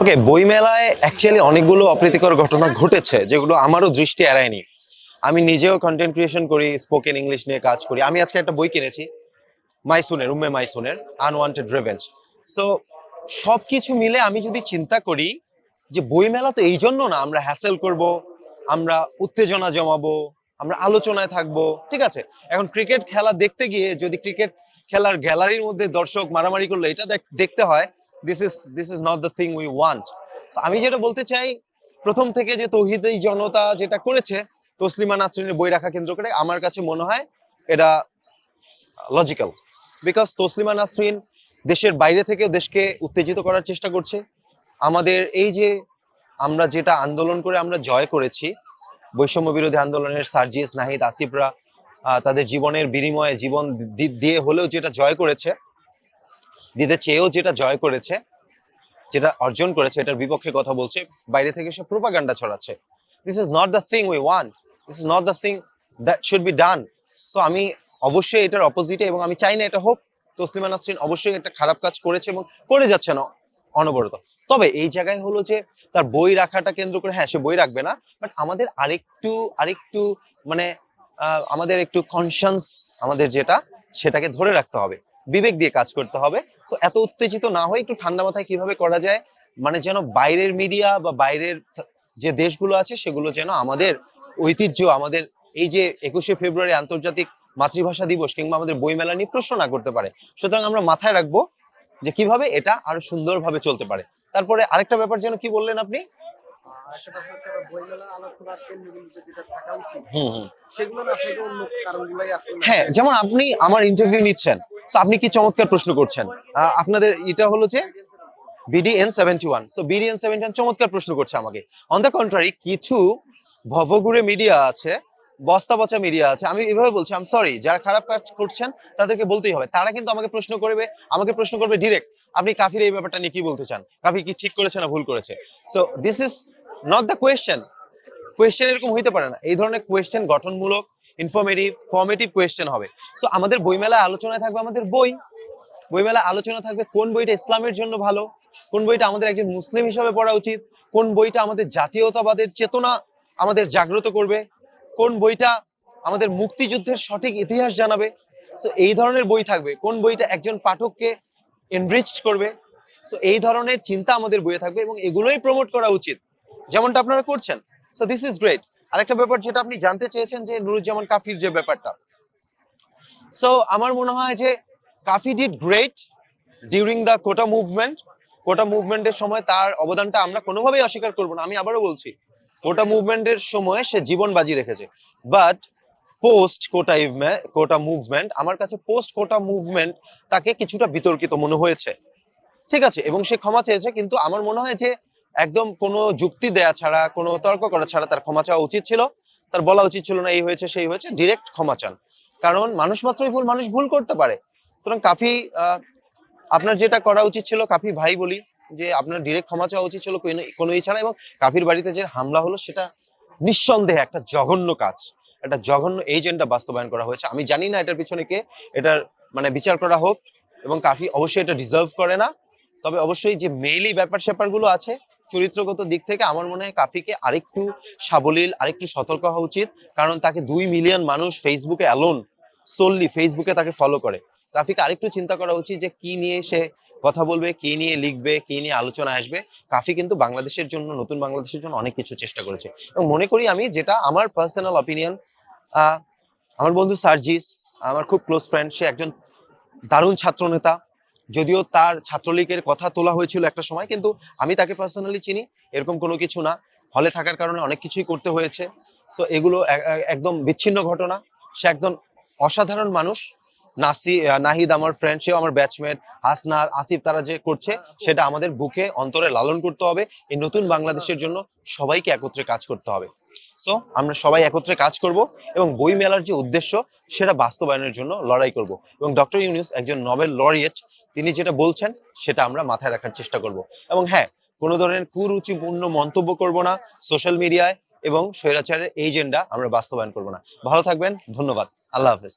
ওকে বইমেলায় অ্যাকচুয়ালি অনেকগুলো অপ্রীতিকর ঘটনা ঘটেছে, যেগুলো আমারও দৃষ্টি এড়ায়নি। আমি নিজেও কন্টেন্ট ক্রিয়েশন করি স্পোকেন ইংলিশ নিয়ে কাজ করি। আমি আজকে একটা বই কিনেছি, মাইসুনের, উম্মে মাইসুনের আনওয়ান্টেড রেভেঞ্জ সো সব কিছু মিলে আমি যদি চিন্তা করি যে বইমেলা তো এই জন্য না, আমরা হ্যাসেল করব, আমরা উত্তেজনা জমাবো, আমরা আলোচনায় থাকব, ঠিক আছে? এখন ক্রিকেট খেলা দেখতে গিয়ে যদি ক্রিকেট খেলার গ্যালারির মধ্যে দর্শক মারামারি করলে, এটা দেখ- দেখতে হয় this is this is not the thing we want আমি যেটা বলতে চাই, প্রথম থেকে যে তৌহিদি জনতা যেটা করেছে, তসলিমা নাসরিনের বই রাখা কেন্দ্র করে আমার কাছে মনে হয় এটা লজিক্যাল বিকজ তসলিমা নাসরিন দেশের বাইরে থেকে দেশকে উত্তেজিত করার চেষ্টা করছে। আমাদের এই যে আমরা যেটা আন্দোলন করে আমরা জয় করেছি, বৈষম্য বিরোধী আন্দোলনের সার্জিস, নাহিদ, আসিফরা তাদের জীবনের বিনিময়ে জীবন দিয়ে হলেও যেটা জয় করেছে দিতে চেয়েও যেটা জয় করেছে, যেটা অর্জন করেছে, এটার বিপক্ষে কথা বলছে, বাইরে থেকে সব প্রোপাগান্ডা ছড়াচ্ছে। This is not the thing we want this is not the thing that should be done so আমি অবশ্যই এটার অপোজিটে এবং আমি চাই না এটা হোক। তসলিমা নাসরিন অবশ্যই একটা খারাপ কাজ করেছে এবং করে যাচ্ছে না অনবরত। তবে এই জায়গায় হলো যে, তার বই রাখাটা কেন্দ্র করে হ্যাঁ সে বই রাখবে না বাট আমাদের আরেকটু আরেকটু মানে আমাদের একটু কনসান্স আমাদের যেটা, সেটাকে ধরে রাখতে হবে। বিবেক দিয়ে কাজ করতে হবে। সো এত উত্তেজিত না হয়ে একটু ঠান্ডা মাথায় কীভাবে করা যায়? মানে যেন বাইরের মিডিয়া বা বাইরের যে দেশগুলো আছে সেগুলো যেন আমাদের ঐতিহ্য আমাদের এই যে একুশে ফেব্রুয়ারি আন্তর্জাতিক মাতৃভাষা দিবস কিংবা আমাদের বইমেলা নিয়ে প্রশ্ন না করতে পারে। সুতরাং আমরা মাথায় রাখব যে কীভাবে এটা আরও সুন্দরভাবে চলতে পারে। তারপরে আরেকটা ব্যাপার যেন কি বললেন আপনি? হ্যাঁ যেমন আপনি আমার ইন্টারভিউ নিচ্ছেন। তো আপনি কি চমৎকার প্রশ্ন করছেন? আপনাদের এটা হলো যে BDN seventy one so BDN seventy one চমৎকার প্রশ্ন করছে আমাকে। অন দ্য কন্ট্রারি কিছু ভবঘুরে মিডিয়া আছে, বস্তা পচা মিডিয়া আছে। আমি এভাবে বলছি আম সরি যারা খারাপ কাজ করছেন, তাদেরকে বলতেই হবে। তারা কিন্তু আমাকে প্রশ্ন করবে, আমাকে প্রশ্ন করবে ডিরেক্ট আপনি কাফির এই ব্যাপারটা নিয়ে কি বলতে চান? কাফি কি ঠিক করেছে না ভুল করেছে? So this is not the question question এরকম হইতে পারে না। এই ধরনের কোয়েশ্চেন গঠনমূলক ইনফরমেটিভ ফর্মেটিভ কোয়েশ্চেন হবে। সো আমাদের বইমেলায় আলোচনায় থাকবে আমাদের বই। বইমেলা আলোচনা থাকবে কোন বইটা ইসলামের জন্য ভালো, কোন বইটা আমাদের একজন মুসলিম হিসাবে পড়া উচিত, কোন বইটা আমাদের জাতীয়তাবাদের চেতনা আমাদের জাগ্রত করবে, কোন বইটা আমাদের মুক্তিযুদ্ধের সঠিক ইতিহাস জানাবে। সো এই ধরনের বই থাকবে। কোন বইটা একজন পাঠককে এনরিচড করবে। সো এই ধরনের চিন্তা আমাদের বইয়ে থাকবে এবং এগুলোই প্রমোট করা উচিত। যেমনটা আপনারা করছেন। সো দিস ইজ গ্রেট আরেকটা ব্যাপার যেটা আপনি জানতে চেয়েছেন যে নুরুজ্জামান কাফির যে ব্যাপারটা। সো আমার মনে হয় যে Kafi did great during the quota movement quota মুভমেন্টের সময় তার অবদানটা আমরা কোনোভাবেই অস্বীকার করব না। আমি আবারও বলছি কোটা মুভমেন্টের সময় সে জীবন বাজি রেখেছে। But post quota quota movement আমার কাছে পোস্ট কোটা মুভমেন্ট তাকে কিছুটা বিতর্কিত মনে হয়েছে। ঠিক আছে, এবং সে ক্ষমা চেয়েছে, কিন্তু আমার মনে হয় যে একদম কোনো যুক্তি দেয়া ছাড়া, কোনো তর্ক করা ছাড়া তার ক্ষমা চাওয়া উচিত ছিল। তার বলা উচিত ছিল না, এই হয়েছে, সেই হয়েছে ডিরেক্ট ক্ষমা চান। কারণ মানুষ মাত্রই ভুল, মানুষ ভুল করতে পারে। সুতরাং কাফি আপনার যেটা করা উচিত ছিল, কাফি ভাই বলি, যে আপনার ডিরেক্ট ক্ষমা চাওয়া উচিত ছিল, কোনো- ই ছাড়া, এবং কাফির বাড়িতে যে হামলা হলো, সেটা নিঃসন্দেহে একটা জঘন্য কাজ। একটা জঘন্য এজেন্ডা বাস্তবায়ন করা হয়েছে। আমি জানি না এটার পিছনে কে, এটার মানে বিচার করা হোক, এবং কাফি অবশ্যই এটা ডিজার্ভ করে না। তবে অবশ্যই যে মেইলি ব্যাপার স্যাপারগুলো আছে চরিত্রগত দিক থেকে আমার মনে হয় কাফিকে আরেকটু সাবলীল, আরেকটু সতর্ক হওয়া উচিত। কারণ তাকে দুই মিলিয়ন মানুষ ফেসবুকে অ্যালোন সোললি ফেসবুকে তাকে ফলো করে। কাফিকে আরেকটু চিন্তা করা উচিত যে কি নিয়ে সে কথা বলবে, কি নিয়ে লিখবে, কি নিয়ে আলোচনা আসবে। কাফি কিন্তু বাংলাদেশের জন্য, নতুন বাংলাদেশের জন্য অনেক কিছু চেষ্টা করেছে। এবং মনে করি আমি যেটা আমার পার্সোনাল অপিনিয়ন আমার বন্ধু সার্জিস, আমার খুব ক্লোজ ফ্রেন্ড সে একজন দারুণ ছাত্রনেতা যদিও তার ছাত্রলীগের কথা তোলা হয়েছিল একটা সময়, কিন্তু আমি তাকে পার্সোনালি চিনি, এরকম কোনো কিছু না। হলে থাকার কারণে অনেক কিছুই করতে হয়েছে। সো এগুলো একদম বিচ্ছিন্ন ঘটনা। সে একদম অসাধারণ মানুষ। নাসি নাহিদ আমার ফ্রেন্ড সেও আমার ব্যাচমেট হাসনা আসিফ তারা যে করছে সেটা আমাদের বুকে অন্তরে লালন করতে হবে। এই নতুন বাংলাদেশের জন্য সবাইকে একত্রে কাজ করতে হবে। সো আমরা সবাই একত্রে কাজ করব এবং বই মেলার যে উদ্দেশ্য সেটা বাস্তবায়নের জন্য লড়াই করব। এবং ডক্টর ইউনিউস একজন নোবেল লরিয়েট তিনি যেটা বলছেন সেটা আমরা মাথায় রাখার চেষ্টা করব। এবং হ্যাঁ কোনো ধরনের কুরুচিপূর্ণ মন্তব্য করব না সোশ্যাল মিডিয়ায় এবং স্বৈরাচারের এজেন্ডা আমরা বাস্তবায়ন করব না। ভালো থাকবেন ধন্যবাদ। আল্লাহ হাফেজ।